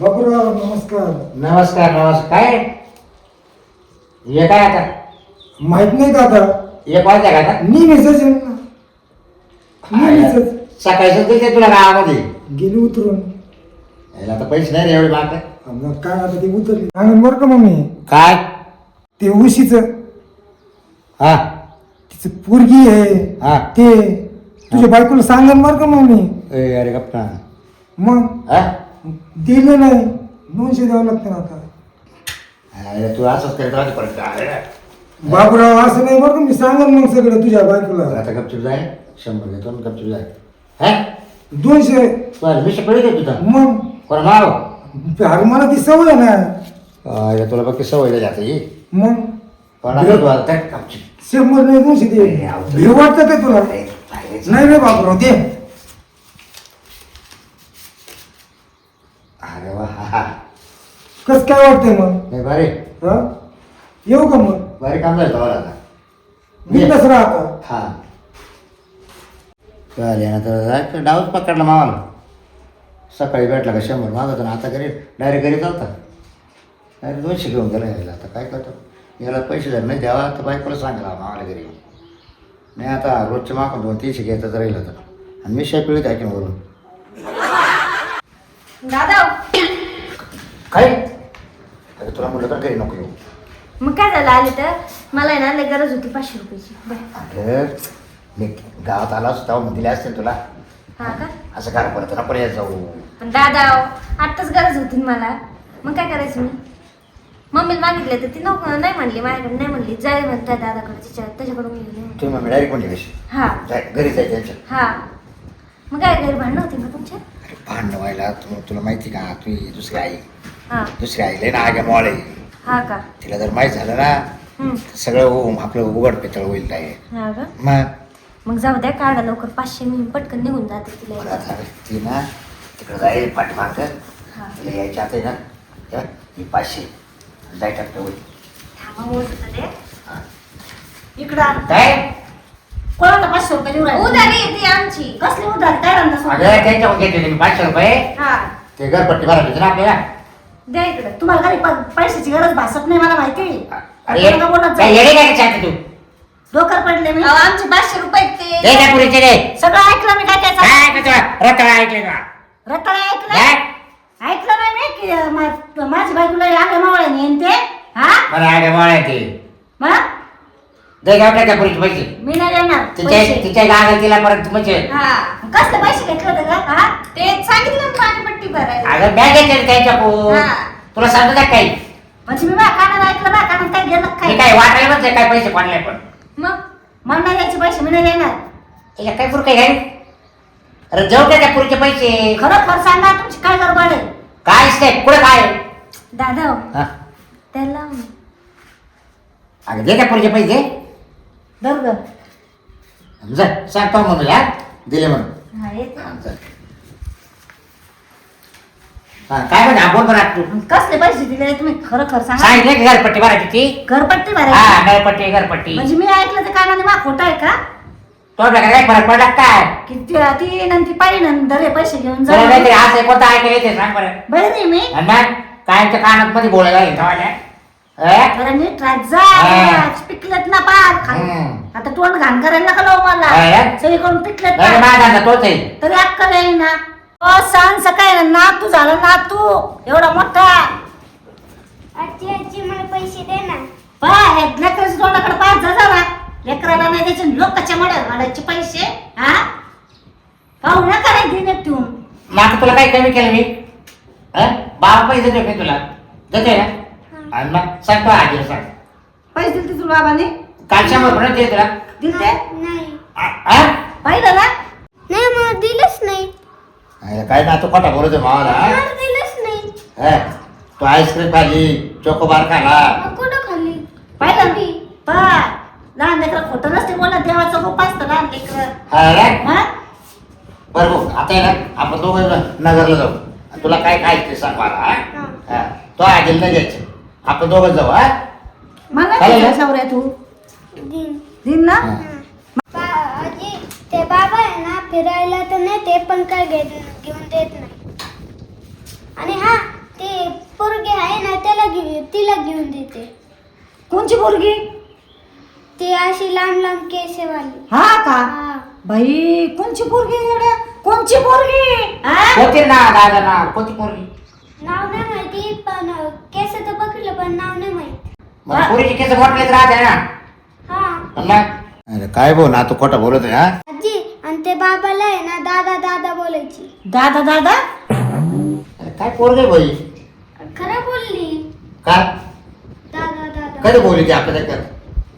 बाबूराव नमस्कार. नमस्कार नमस्कार. काय? हे काय आता? माहीत नाही का आता? एक वाजता का आता? मी मेसेज मी मेसेज सकाळीच दिसते तुला गावामध्ये. गेली उतरून. याला आता पैसे नाही रे एवढे मागत आम्हाला काय आता ते उतरली? सांगेन बरं का मम्मी? काय? ते उशीच. हा. तिचं पोरगी आहे. हा. ते. तुझ्या बायकोला सांगेन बरं का मम्मी? ए, अरे गप्पा. मग? हा? दिलं नाही. दोनशे द्यावं लागतं ना आता. अरे तू असंच करत राहते परत अरे, बाबूराव असं नाही बरं का मी सांगेन मग सगळं तुझ्या बायकोला. आता गपचूप जाय. शंभर घेतो आणि गपचूप जाय. हा? दोनशे. तू मी तुझा मग? कोण माव अरे मला ती सवय आहे ना. अरे तुला बघ सवय ही. मग? तू आता. गपचूप. शंभर नाही दोनशे दे. हे वाटतं का तुला. नाही रे बाबूराव दे अरे वा हा, हा. कस काय वाटतंय मग? नाही बारे हा? येऊ का मग? बारे काम झालं तुम्हाला आता. मी तसं राहता? हा. चालेल आता जायचं डाऊच पकडला मामाला. सकाळी भेटला का शंभर मागत ना आता घरी डायरेक्ट घरी चालता. डायरेक्ट दोनशे घेऊन गेला यायला. आता काय करतो? याला पैसे जर नाही द्यावा तर बायकोला सांगायला मामाला घरी. येऊन नाही आता रोजचे मागून दोन तीनशे घ्यायचं राहील आता आणि मी पिळीत ऐकून वरून? दादा काय? अरे तुला म्हटलं तर घरी नको येऊ. मग काय झालं? आले तर? मला आहे ना लय गरज होती पाचशे रुपयाची. बरं. अरे मी गावात आला असतो तेव्हा दिले असतील तुला. हा का? असं काय परत नको येत जाऊ. पण दादा आत्ताच गरज होती ना मला. मग काय करायचं मी? मम्मीला मागितले तर ती नको नाही म्हणली माझ्याकडे नाही म्हणली. जाय म्हणतात दादाकडे तिच्या त्याच्याकडून मी गेले. तुम्ही मग डायरेक्ट म्हणजे कशी हा. जाय घरी जाय त्यांच्या हा. मग काय घरी भांडणं होती का तुमच्या अरे भांडणं व्हायला तू तुला माहिती का? तू दुसरी आई. हा. दुसरी आईला ना आग्या मॉळ आहे हा का? तिला जर माहीत झालं ना हम्म. तर सगळं उ- आपलं उघड पितळ होईल काय हा का? मग? मग जाऊ द्या काढा लवकर. पाचशे मी पटकन निघून जाते तिला मला आता ती ना तिकडं जाईल पाठीमाग. हा. तिला यायच्या आता आहे ना त्या ही पाचशे. जाय टाकतं होईल. थांबा हा. इकडं आण. काय कोणाला पाचशे रुपये देऊ राहिले? उधारी येते आमची. कसली उधार? काय सोबत? अगं त्यांच्याकडून घेतले मी पाचशे रुपये. हा. ते घरपट्टी भरायला होती ना आपल्याला. द्या इकडं. तुम्हाला काही प- पैशाची गरज भासत नाही मला माहिती अरे आपण का बोलत काय जाऊ? येडे काय सांगते तू? डोकर पडले मी. अहो, आमचे पाचशे रुपये दे ते पुरीचे दे. सगळं ऐकलं मी काय काय काय सांग- ऐकलं रताळ ऐकले का? रताळा ऐकलं काय? ऐकलं नाही मी की अं, मा- माझी बायकोला आगे मावळ्याने येईन ते. हा? मला आगे मॉळ ते मग? दे गावठ्या त्या पुरीचे पैसे? मी नाही देणार तिच्या पैसे. तिच्या तिला परत म्हणजे हा. कसले पैसे घेतले होते का हा? ते सांगितलं ना पाणीपट्टी भरायला. अगं बॅग घेतली त्यांच्या पोर हा. तुला सांगतो का काही? म्हणजे मी माझ्या कानात ऐकलं माझ्या कानात काय गेलं काय काय वाटायला म्हणते काय पैसे पडले पण? मग? मला नाही द्यायचे पैसे मी नाही देणार. तिला काय पुर काय अरे जाऊ द्या त्या पुरीचे पैसे. खरं खरं सांगा तुमची काय गडबड आहे? काय असते? पुढे काय? दादा हा. त्याला. अगं दे त्या पुरीचे पैसे. धर ग जा सांगतो मग मला दिले म्हणून. हा येते हा. हा, काय म्हणजे आपण बरं तू. कसले पैसे दिले तुम्ही? खरं खरं सांगा. सांगितलं की घरपट्टी भरायची ती? घरपट्टी हा भरायची घरपट्टी घरपट्टी. म्हणजे मी ऐकलं ते कानाने मा खोटं आहे का? तो काय फरक पडला काय? की ती ती नंतर पाहिजे नंतर हे पैसे घेऊन तुला काहीतरी जा असं कोणतं ऐकायला येते सांग बरं. बहिरी मी. आणि मग? कानात मध्ये बोलायला येतं वाल्या. नीट राहत हा. पिकलेत ना पार खा- हम्म. आता तोंड घाण करायला नका लावू मला. सगळीकडून पिकलेत नाही, ना. माझा तोच आहे. तरी अक्कल ना. ओ सांग सकाळी ना तू झाला ना तू एवढा मोठा. आजी आजी मला पैसे दे ना. पाय लेकराच्या तोंडाकडे पाच जा जरा. लेकराला नाही त्याचे लोकांच्या मड्यात घालायचे पैसे हा? पाहू नका नाही देण्यात ठेवून मग तुला काय कमी केलं मी? हं? बाबा पैसे देतो मी तुला. देते ना? आणि मग सांगतो आजीला सांग. पैसे दिले तुला बाबाने? काल शंभर रुपये दे तुला दिलते? नाही आ- आ? पाहिलं ना? नाही मला दिलंच नाही. अरे काय ना तू खोटा बोलतोय मावाला मला दिलंच नाही. हं? तू आईस्क्रीम खाल्ली चोकोबार खाला. मग कुठं खाल्ली पाहिलं मी पाय लहान लेकरं खोटं नसते देवाचं रूप असतं लहान लेकरं. हा रे? हा? बरं भाऊ आता आहे ना आपण दोघं नगरला जाऊ. आणि तुला काय काय ते सांग मला हा? हा. हा. तो आजीला नाही द्यायचं आपण दोघं जाऊ हा? मला चालेल नाही ना? सावऱ्या तू. दिन. दिन ना? हा. आजी ते बाबा आहे ना फिरायला तर नाही ते पण काय घेत घेऊन देत नाही. आणि हा घे तिला घेऊन देते. कोणची मुलगी ती अशी लांब लांब केसेवाली हा का? हा. बाई कोणची पोरगी कोणची पोरगी? हा? ना दादा ना कोणती पोरगी? नाव नाही माहिती पण केस तर पकडलं पण नाव नाही माहिती. मग पोरीची केस मोठलेच राहते ना. हा. पण मग? अरे काय बोल ना तू खोटं बोलत आहे हा? आजी आणि ते बाबाला आहे ना दादा दादा बोलायची. दादा दादा? अरे काय पोरगे बाई? खरं बोलली. काय दादा दादा. कधी बोलली ती आपल्या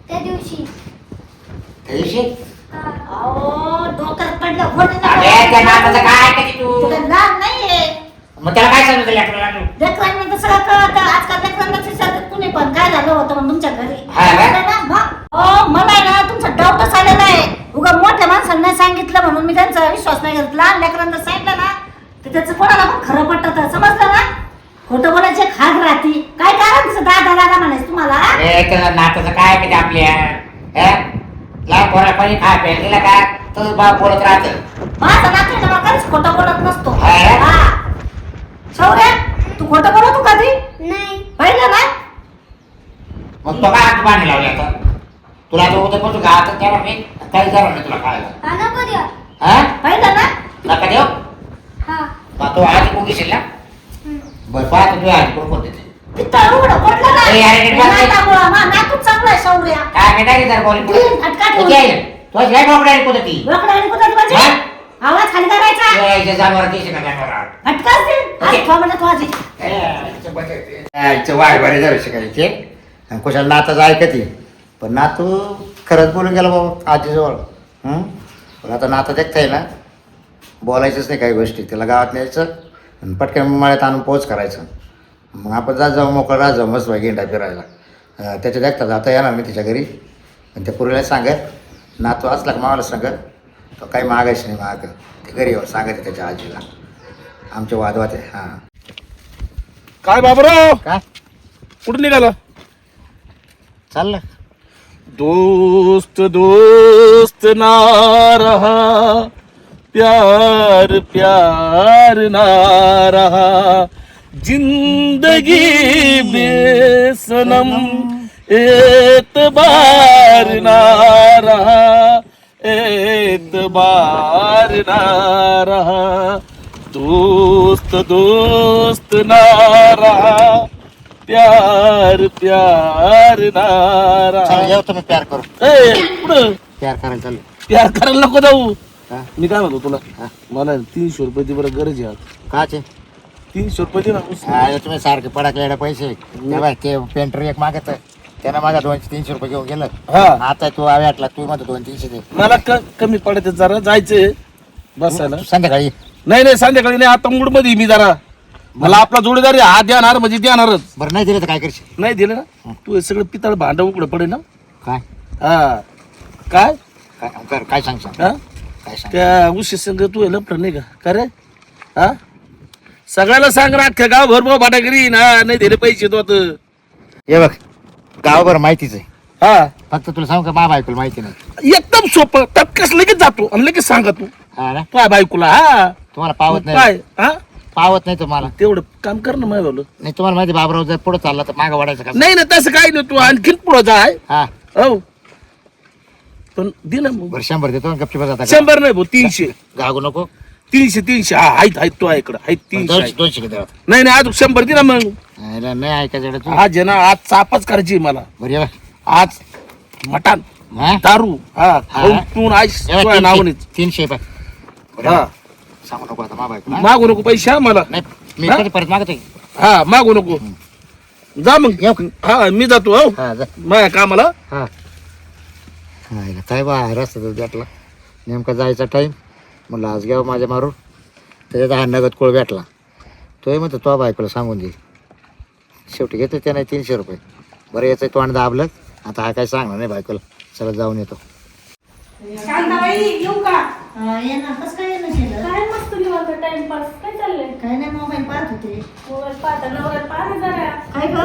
त्या दिवशी. त्या दिवशी? हा. अहो डोक्यात पडलं खोटं अरे त्या नाकाचं काय ऐकते तू? नाहीये? मग त्याला काय सांगितलं लेकराला तू? लेकरांना तर सगळं कळतं आजकाल लेकरांना विचारतात कुणी पण काय झालं होतं म्हणून तुमच्या घरी हा का? झालं ना? मग? अहो, मला आहे ना तुमचा डाऊटच आलेला आहे उगा मोठ्या माणसांना सांगितलं म्हणून मी त्यांचा विश्वास नाही घेतला लहान लेकरांना सांगितलं ना तर त्याचं कोणाला पण खरं पटत समजलं ना खोटं बोलायचे खाग राहती काय कारण तिचं दादा दादा म्हणायचं तुम्हाला अरे त्याला नाकाचं काय ऐकते आपल्या हे? लहान पोरा पाणी खा प्यायला दिला का तसंच बाप बोलत राहतं माझा नातू आहे ना, कधीच खोटं बोलत नसतो हा? हा. शौर्य तू खोटं बोलतो कधी नाही. पाहिलं ना मग तो काय हात पाणी लावले आता? तुला तो उद्या पासून गावात त्याला मी काही जाणार नाही तुला खायला हा नको द्या हा? पाहिलं ना. नका देऊ? हा. मग तो आधी कोण घेशील ना? हम्म. बरं पाहतो तुझ्या आधी कोण कोण देते. पित्तळ उघडं पडलं ना. ए, अरे, नीट बस. नातामुळं, मा नातूच चांगला आहे शौर्या. काय मी नाही जर बोल. तू जय बाबडा आहे कोणती ती? रोकडाने कुठं माझे हा? आवाज खाली करायचा. दे तू आजी वाय बरे जरा शिकायचे. आणि कुशाला नाताच ऐकते. पण नातू खरंच बोलून गेला बाबा आजीजवळ. हं? पण आता नातं देखताय ना बोलायचंच नाही काही गोष्टी. त्याला गावात न्यायचं आणि पटकन मळ्यात आणून पोच करायचं. मग आपण जात जाऊ मोकळं राहत जाऊ मस्त गेंडा फिरायला. अं, त्याच्या देखता जाता येणार नाही तिच्या घरी. आणि त्या पुरीला सांगत नातू असला का मावाला सांगत तो काही मागायचं नाही माग. ते घरी येऊन सांगायचं त्याच्या आजीला. आमचे वादवाद आहे हां. काय बाबराव? काय? कुठं निघाला? चाललं दोस्त दोस्त ना रहा प्यार प्यार ना रहा जिंदगी बेसनम एतबार ना रहा ना रहा। दोस्त दोस्त ना रहा। प्यार प्यार चला नारा येऊ तुम्ही प्यार करू. ए कुठं? प्यार करायला चालू प्यार करायला नको जाऊ. हा? मी काय म्हणतो तुला? हा? मला तीनशे रुपयाची बरं गरज आहे. काचे? तीनशे रुपये दे ना अरे तुम्ही सारखे पडाकले पैसे. ते बाय ते पेंटर एक मागत त्यानं माझा दोनशे तीनशे रुपये घेऊन गेलं. हा. आता तू आव्याटला तू म्हणतो दोन तीनशे दे. मला क- कमी पडत जरा जायचंय बसायला. संध्याकाळी. नाही नाही संध्याकाळी नाही आता मूडमध्ये मी जरा. मला आपला जोडीदार आहे, हा देणार म्हणजे देणारच. बरं नाही दिलं तर काय करशील? नाही दिलं ना? तू हे सगळं पितळ भांड उकडं पडे ना? काय? हा. काय? काय कर काय सांग सांग. हा? काय सांग? त्या उशी संघ तू आहे लपड नाही का? का रे? हा? सगळ्याला सांग राख गाव भर भाटागिरी ना नाही दिले पैसे तो आता. हे बघ गावभर माहितीच आहे. हा. फक्त तुला सांगू का मा बायकोला माहिती नाही. एकदम सोपं. तत्कस लगेच जातो आणि लगेच सांगा तू हा ना? काय बायकोला हा. तुम्हाला पावत नाही. काय हा? पावत नाही तुम्हाला. तेवढं काम कर ना माझं नाही तुम्हाला माहिती बाबराव जर पुढे चालला तर मागं वाढायचं का नाही ना तसं काही नाही. तू आणखीन पुढं जाय. हा. हो. पण दे ना मग. बरं शंभर देतो गपची बस शंभर नाही भाऊ तीनशे. गागू नको. तीनशे तीनशे. हा आहेत आहेत तो इकडं. आहेत तीनशे दोनशे आहेत. दोनशे किती? नाही नाही आज शंभर दे ना मग. नाही नाही ऐकायचं एवढं तू. आज आहे चापच करायची आहे मला. बरं ये. आज मटण हा? दारू हा हा. खाऊन पिऊन आईस ये तुझ्या तीनशे- नावानेच तीनशे बघ बरं, हा. सांगू नको आता मागू नको पैसे हा मला. नाही मी हा? कधी परत मागतोय हा मागू नको. जा मग. येऊ का? हा मी जातो हो. हा जा. माझ्या कामाला. हा. काय बा रस्त्यातच भेटला नेमका जायचा टाईम म्हणलं आज घ्यावं माझ्या मारून. त्याच्यात हा नगद कोळ भेटला. तोही म्हणतो तो बायकोला सांगून दे. शेवटी घेतो त्याने तीनशे रुपये. बरं याचं तोंड दाबलं. आता हा काय सांगणार नाही बायकोला. चला जाऊन येतो. शांताबाई येऊ का? हा, ये ना कसं काय येणं केलं काय मस्त निवांत टाइमपास काय चाललंय? काय नाही मोबाईल पाहत होते. मोबाईल पाहता नवऱ्यात पाहा जरा काय ग?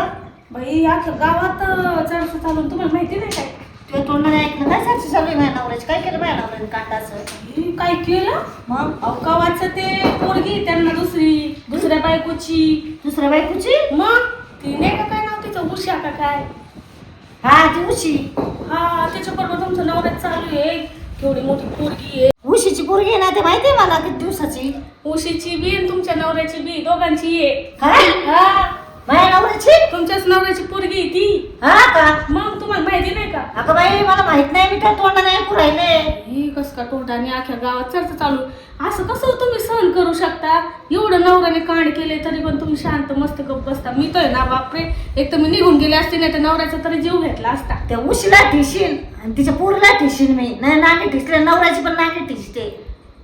बाई आता गावात अं, चर्चा चालून तुम्हाला माहिती नाही काय? तुझ्या तोंडाने ऐकलं काय साक्षी चालू माझ्या नवऱ्याची? काय केलं माझ्या नवऱ्याने काटाचं ही काय केलं? मग? अहो गावाचं ते पोरगी त्यांना दुसरी दुसऱ्या बायकोची. दुसऱ्या बायकोची? मग? ती नाही का काय उशा का काय? हा ती उशी. हा त्याच्याबरोबर तुमचं नवऱ्यात चालू आहे. केवढी मोठी पोरगी आहे. उशीची पोरगी आहे ना ते माहितीये मला किती दिवसाची? उशीची बी आणि तुमच्या नवऱ्याची बी दोघांची आहे काय हा. माझ्या नवऱ्याची? तुमच्याच नवऱ्याची पोरगी आहे ती. हा का? मग तुम्हाला माहिती नाही का? अगं बाई मला माहीत नाही मी काय तोंड नाही पुरायले हे कस का तोंडाने अख्ख्या गावात चर्चा चालू? असं कसं तुम्ही सहन करू शकता? एवढं नवऱ्याने कांड केले तरी पण तुम्ही शांत मस्त गप्प बसता. मी तर ना बापरे. एक तर मी निघून गेले असते नाही तर नवऱ्याचा तरी जीव घेतला असता. त्या उशीला ठिशील आणि तिच्या पोरीला ठिशील मी. नाही नाणी ठिसले नवऱ्याची पण नाणी ठिसते.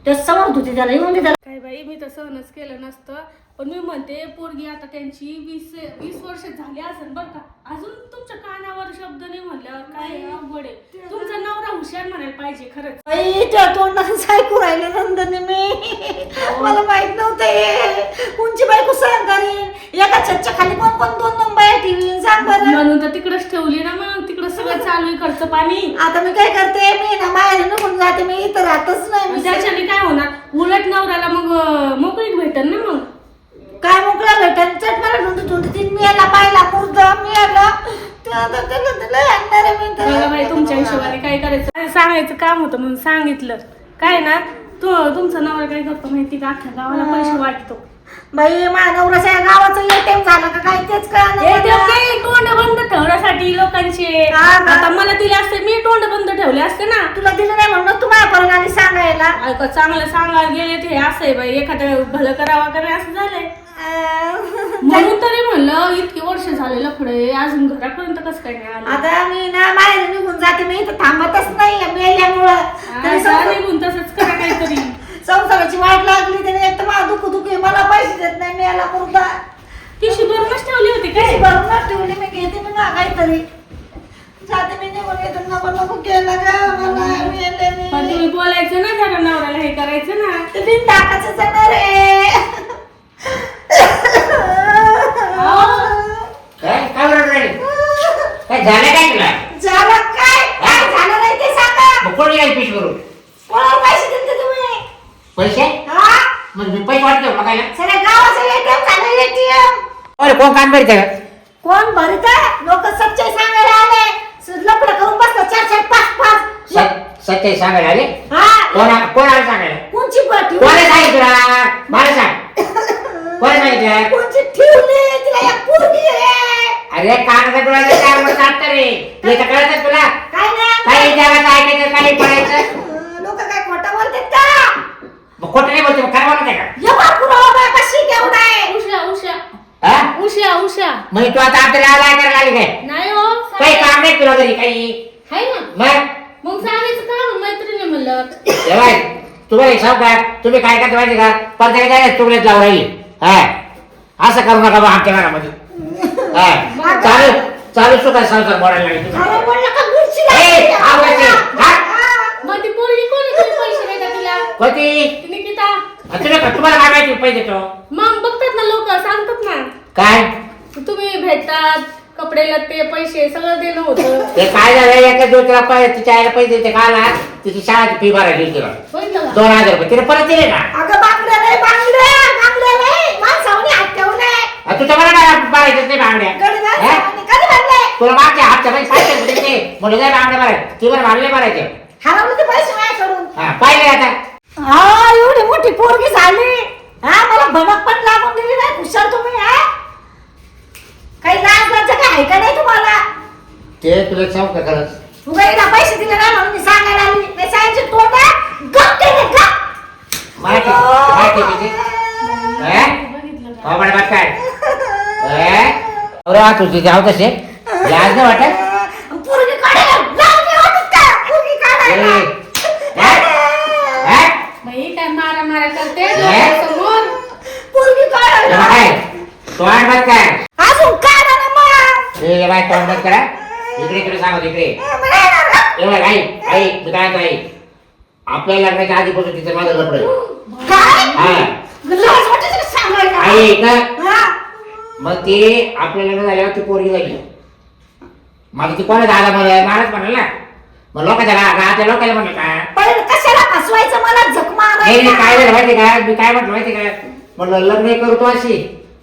ते समोर होती त्याला येऊन दे त्याला काय बाई मी तर सहनच केलं नसतं. पण मी म्हणते पोरगी आता त्यांची वीस वीस वर्ष झाली असेल बरं का. अजून तुमच्या कानावर शब्द नाही म्हणल्यावर काय अवघड आहे. तुमचा नवरा हुशार म्हणायला पाहिजे खरंच. तोंडाने ऐकू राहिले नंदनी मी. मला माहीत नव्हतं हे. कोणची बायको करीन एका छतच्या खाली कोण कोण दोन दोन बाया ठेवीन? सांग बरं. म्हणून तर तिकडच ठेवली ना मग. तिकडं सगळं चालू आहे खर्च पाणी. आता मी काय करते? मी ना माहेर निघून जाते. मी इथं राहतच नाही. मी त्याच्याने काय होणार? उलट नवऱ्याला मग मोकळीक भेटेल ना मग. काय मोकळा भेटेल चट मला ढुंढ ढुंढ तीन मी याला पाहिला मुर्दा मी याला. बाई तुमच्या हिशोबाने काय करायचं? सांगायचं काम होतं म्हणून सांगितलं. काय ना तू तुमचा नवरा काय करतो माहिती का? अख्ख्या गावाला पैसे वाटतो. बाई माझ्या नवऱ्याच्या या गावाचं एटीएम झालं का काय? तेच कळलं तोंड बंद ठेवण्यासाठी लोकांचे. हा? आता मला दिले असते मी तोंड बंद ठेवले असते ना. तुला दिलं नाही म्हणून तू माझ्या परत आली सांगायला. ऐका चांगलं सांगायला गेले ते असं आहे बाई. एखादं भलं करावं करे असं झालंय. म्हणून तरी म्हणलं इतकी वर्ष झाले लफडे अजून घरापर्यंत कसं काय नाही आलं? आता मी ना माहेर निघून जाते मी इथं थांबतच नाही मेल्यामुळं. तरी आता संसार- निघून तसंच करा काहीतरी. संसाराची वाट लागली त्याने एक तर मला दुःख दुःख मला पैसे देत नाही मेला पुरता. पिशवी भरूनच ठेवली होती काय? भरूनच ठेवली मी घेते मी ना काहीतरी. जाते मी निघून येतो नको नको केलं का मला मेले मी. तुम्ही बोलायचं ना जरा नवऱ्याला हे करायचं ना. ते बिन टाकाचं जाणार आहे काय? काय बरोबर नाही काय झालं काय तुला? झालं काय? काय झालं नाही ते सांगा. मग कोण येईल पिश करू कोणाला पैसे दिले तुम्ही? पैसे? हा? मग मी पैसे वाटतो बघायला. सगळ्या गावाचं एटीएम झालं एटीएम अरे कोण काम करीत आहे? का? कोण भरत लोक सच्चाई सांगायला आले. लपड करून बसलं चार चार पाच पाच. सच्चाई सांगायला आले? हा. कोण कोण आलं सांगायला? कोणची पाठी कोणी सांगितलं तुला? मला सांग. कोणी कोणची ठेवली? तिला एक पोरगी आहे. अरे कागदा तुला चार वर्ष आता रे तुला तर कळत तुला? काय नाही काही जगात ऐकायचं काही पडायचं लोक काय खोटं बोलतात का? मग खोटं नाही बोलते मग खरं बोलत आहे का? पुरावा बाय कशी केवढा आहे? उषा उषा. हा? उषा उषा. मग तू आता आपल्याला आला करायला आली काय? नाही हो काही काम नाही तुला घरी काही? आहे ना. मग? मग सांगायचं का मैत्रिणी म्हणलं. तेव्हा तुम्हाला एक सांगू का? तुम्ही काय करता माहिती का? परत काय तुगलेत लावून राहील. हा असं करू नका बा आमच्या घरामध्ये हा चालू चालू सुखा संसार बोलायला लागले तुम्ही. खरं बोललं का गुडची ए, आवडायचे. हा? मग ती पोरगी कोणी कोणी पैसे देतात तिला? कोणती? ती निकिता. तुम्हाला काय माहिती? पैसे देतो. मग बघतात ना लोक सांगतात ना. काय? तुम्ही भेटतात कपडे लत्ते पैसे सगळं देणं होतं. ते काय झालं? एका दिवस तिला पै- तिच्या आईला पैसे देते काल आज तिची शाळेची फी भरायची होती तिला. बघितलं का? दोन हजार रुपये. तिने परत दिले ना अगं बांगड्या नाही बांगड्या बांगड्या नाही माणसावणी हात आ, तुझ्या मला काय भरायचंच नाही बांगड्या गडी हा? कधी तुला मागच्या हप्त्या पैसे सांगितले होते ते. म्हणलं जाय बांगड्या भरायचे ती बरं हरवले ते. पैसे माझ्याकडून हा पाहिले आता. हा एवढी मोठी पोरगी झाली. हा मला भडक पण लागून दिली नाही. हुशार तुम्ही हा? काही लाज लज्जा काय आहे का नाही तुम्हाला? ते तुला सांगू का खरंच? पैसे दिले नाही म्हणून मी सांगायला आली. मी सांगितलं तोंडा गप केले गप. माहिती माहिती किती हो? काय अरे तुझी जाऊ तसे लाज नाही वाटत? पोरगी काढायला लाज नाही वाटत का? पोरगी ए, काढायला हा? हा? बाई काय मारा मारा करते? समोर पोरगी काढायला बाय, तोंड बंद कर. अजून काढा ना मग. हे बाय तोंड बंद करा. इकडे इकडे सांगत इकडे. हे बघ, आई आई मी काय म्हणतो, आई आपल्या लग्नाच्या आधीपासून तिचं माझं लपड. काय? हा. लाज वाटते तुला सांगायला? आई का हा. मग ते आपल्या लग्न झाल्यावर ती पोरगी झाली मग ती कोणा दादा मला महाराज म्हणाल ना. मग लोकांच्या गावातल्या लोकांना म्हणलं का? पण कशाला फसवायचं मला झक नाही नाही, काय झालं माहिती का? मी काय म्हटलं माहिती का? म्हणलं लग्न करतो अशी.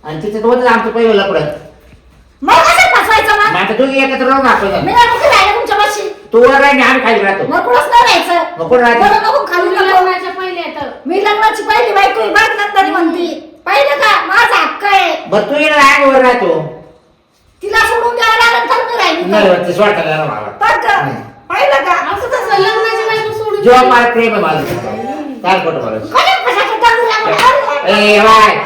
आणि तिचं होतच आमचं पहिलं लपड मग कसं करायचं मग? मग आता तुम्ही एकत्र राहून दाखव मी नाही नको राहिलं तुमच्या पाशी तू वर राही आम्ही खाली राहतो. मग नाही राहायचं. मग नको खाली नको. लग्नाच्या पहिले येतं मी लग्नाची पहिली बायको आहे, बघ नंतर म्हणती पाहिलं का माझा हक्क आहे बरं तू येणार आहे वर राहतो तिला सोडून द्यावं लागेल तर मी राहिली नाही तर. बरं, ते सोडता येणार मला बघ का? नाही. पाहिलं का असं कसं लग्नाची बायको सोडून जेव्हा गेली? मला प्रेम आहे माझं काय खोटं बोलायचं कोणी कशाचं टाकू लागलं? ए बाय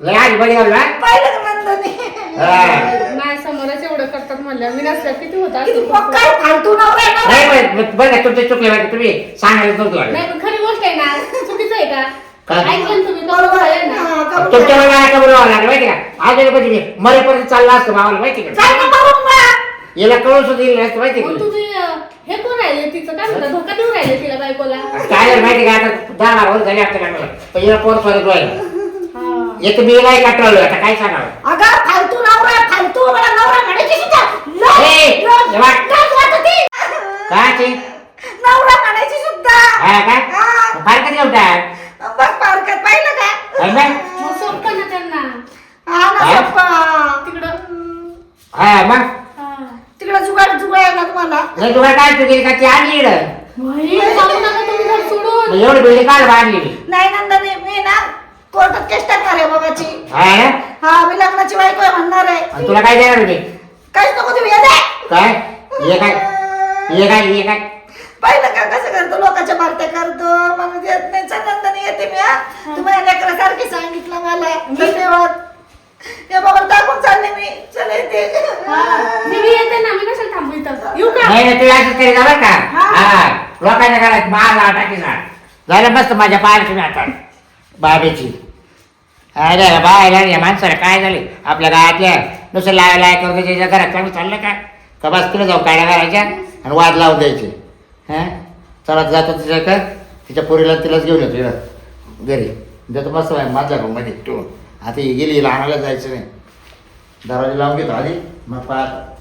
लय आधी बरी झाली ना पाहिलं का नंदनी? हा. नाही समोरच एवढं करतात म्हणलं मी नसल्या किती होता किती काय फालतू नवरा आहे ना? नाही बरं, तुमचे चुकले वाटते तुम्ही सांगायला नव्हतं. नाही पण खरी गोष्ट आहे ना चुकीचं आहे का? ऐकलं तुम्ही? बरोबर आहे ना. तुमच्या. मला काय बोलावं लागलं माहिती का? आज कधी मी मरेपर्यंत चालला असतो मामाला माहिती का? ना. याला कळून सुद्धा येईल नसतं माहिती मग का? तुम्ही अं, हे कोण राहिले तिचं? काय म्हणतात? धोका देऊन राहिले तिला बायकोला. काय झालं माहिती का? आता दहा बारा वर्ष झाली आपल्या कामाला पण याला पोर स्वागत व्हायला हा. एक मी नाही काटवलं आता काय सांगावं? अगं फालतू नवरा आहे, फालतू मला नवरा म्हणायची सुद्धा. लाज- ए, लाज- जेव्हा- लाज वाटते. काय ते? नवरा म्हणायची सुद्धा. हा काय? हा. फार कधी उठाय बघ पारकात पाहिलं का? मग सोपं ना त्यांना. हा ना काय? पप्पा तिकडं. हा मग? हा. तिकडे जुगाड जुगायला तुम्हाला? नाही तुला काय तू गेली का ती आणली इकडं? बाई, जाऊ नका तुम्ही घर सोडून. मग एवढी बिल्डिंग काल बांधली नाही नंदनी मी ना कोर्टात केस टाकणार आहे बाबाची. हा ना? हा मी लग्नाची बायको आहे म्हणणार आहे. आणि तुला काय देणार होते? काहीच नको तुम्ही येते काय? ये काय? ये काय? ये काय? पाहिलं का? कसं करतो? लोकांच्या पार्ट्या करतो. मला देत नाही. चल नंदनी येते मी हा. तुम्हाला लेकरासारखी सांगितलं मला. धन्यवाद. या बाबा चालले मी. चल येते मी बी येते ना. मी कशाला थांबू इथं? येऊ का? नाही नाही, हा. लोकांच्या घरात मार टाकीचा झालं मस्त माझ्या पायाची मी आता. बाबेची. अरे बायला या माणसाला काय झाले? आपल्या गावातल्या नुसतं लाय लाय करून त्याच्या घरात चांगलं चाललं का? का बस तुला जाऊ काड्या घालायच्या आणि वाद लावून द्यायचे. हा? चला जातो तिच्या का तिच्या पोरीला तिलाच घेऊन येतो इकडं. घरी. जातो मस्त आहे माझ्या मध्ये ठेवून आता ही गेली हिला आणायला जायचं नाही. दरवाजा लावून घेतो आधी. मग पाहतो.